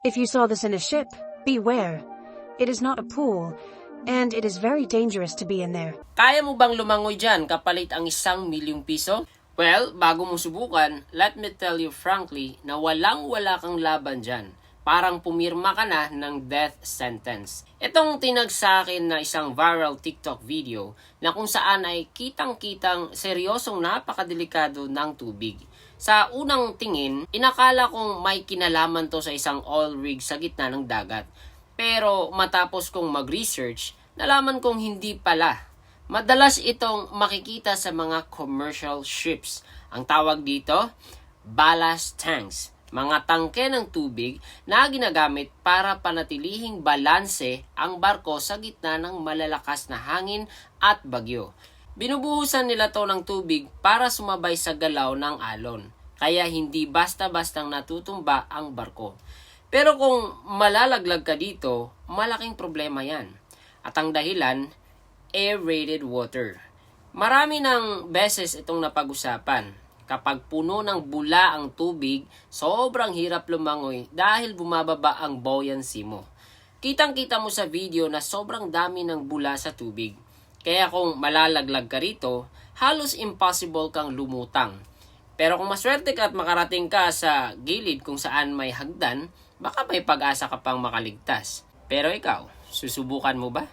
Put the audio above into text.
If you saw this in a ship, beware. It is not a pool, and it is very dangerous to be in there. Kaya mo bang lumangoy dyan kapalit ang isang milyong piso? Well, bago mo subukan, let me tell you frankly na walang-wala kang laban dyan. Parang pumirma ka na ng death sentence. Itong tinag sa akin na isang viral TikTok video na kung saan ay kitang-kitang seryosong napakadelikado ng tubig. Sa unang tingin, inakala kong may kinalaman to sa isang oil rig sa gitna ng dagat. Pero matapos kong mag-research, nalaman kong hindi pala. Madalas itong makikita sa mga commercial ships. Ang tawag dito, ballast tanks. Mga tangke ng tubig na ginagamit para panatilihing balanse ang barko sa gitna ng malalakas na hangin at bagyo. Binubuhusan nila to ng tubig para sumabay sa galaw ng alon. Kaya hindi basta-bastang natutumba ang barko. Pero kung malalaglag ka dito, malaking problema yan. At ang dahilan, aerated water. Marami ng beses itong napag-usapan. Kapag puno ng bula ang tubig, sobrang hirap lumangoy dahil bumababa ang buoyancy mo. Kitang-kita mo sa video na sobrang dami ng bula sa tubig. Kaya kung malalaglag ka rito, halos impossible kang lumutang. Pero kung maswerte ka at makarating ka sa gilid kung saan may hagdan, baka may pag-asa ka pang makaligtas. Pero ikaw, susubukan mo ba?